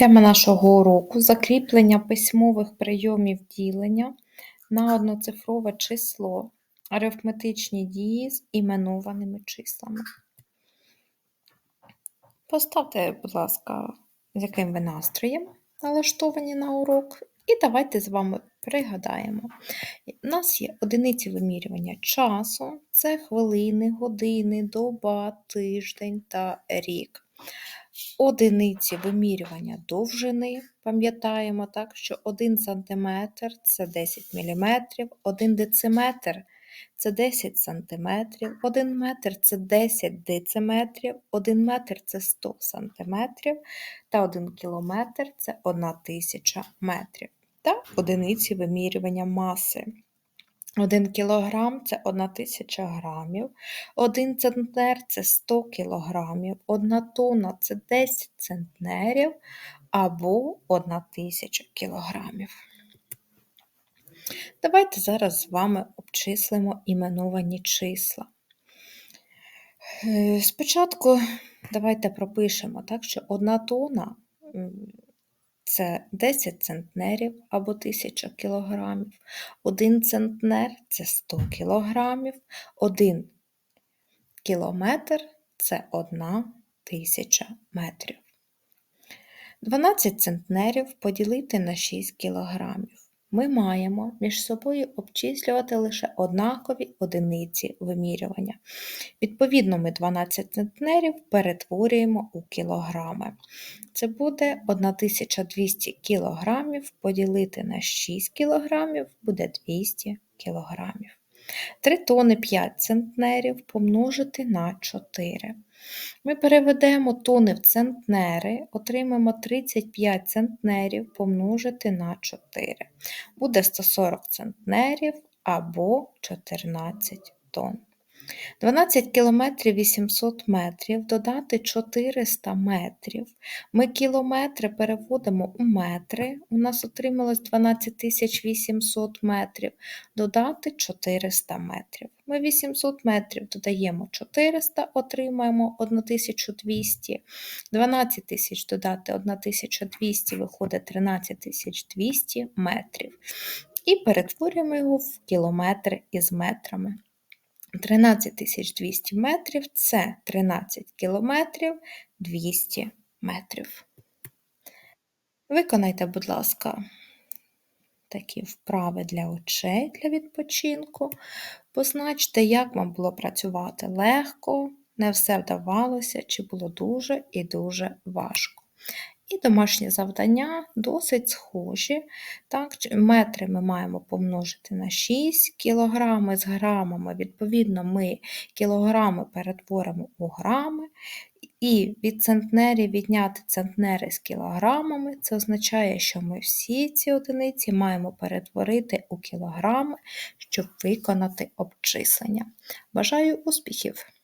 Тема нашого уроку закріплення письмових прийомів ділення на одноцифрове число, арифметичні дії з іменованими числами. Поставте, будь ласка, з яким ви настроєм налаштовані на урок, і давайте з вами пригадаємо. У нас є одиниці вимірювання часу, це хвилини, години, доба, тиждень та рік. Одиниці вимірювання довжини, пам'ятаємо так, що 1 см це 10 мм, 1 дециметр це 10 см, 1 метр це 10 дециметрів, 1 метр це 100 см та 1 кілометр це 1000 метрів. Та одиниці вимірювання маси. 1 кілограм це 1000 грамів, 1 центнер це 100 кілограмів, 1 тонна це 10 центнерів або 1000 кілограмів. Давайте зараз з вами обчислимо іменовані числа. Е, спочатку давайте пропишемо так, що 1 тонна це 10 центнерів або 1000 кілограмів, 1 центнер це 100 кілограмів, 1 кілометр це 1 тисяча метрів. 12 центнерів поділити на 6 кілограмів ми маємо між собою обчислювати лише однакові одиниці вимірювання. Відповідно, ми 12 центнерів перетворюємо у кілограми. Це буде 1200 кілограмів поділити на 6 кілограмів буде 200 кілограмів. 3 тони 5 центнерів помножити на 4. Ми переведемо тони в центнери, отримаємо 35 центнерів помножити на 4. Буде 140 центнерів або 14 тонн. 12 кілометрів 800 метрів, додати 400 метрів. Ми кілометри переводимо у метри. У нас отрималось 12 800 метрів, додати 400 метрів. Ми 800 метрів додаємо 400, отримаємо 1200. 12 тисяч додати 1200 виходить 13 200 метрів. І перетворюємо його в кілометри із метрами. 13200 метрів це 13 кілометрів 200 метрів. Виконайте, будь ласка, такі вправи для очей для відпочинку. Позначте, як вам було працювати легко, не все вдавалося, чи було дуже і дуже важко. І домашні завдання досить схожі. Так, Метри ми маємо помножити на 6 кілограми з грамами, відповідно, ми кілограми перетворимо у грами. І від центнерів відняти центнери з кілограмами, це означає, що ми всі ці одиниці маємо перетворити у кілограми, щоб виконати обчислення. Бажаю успіхів!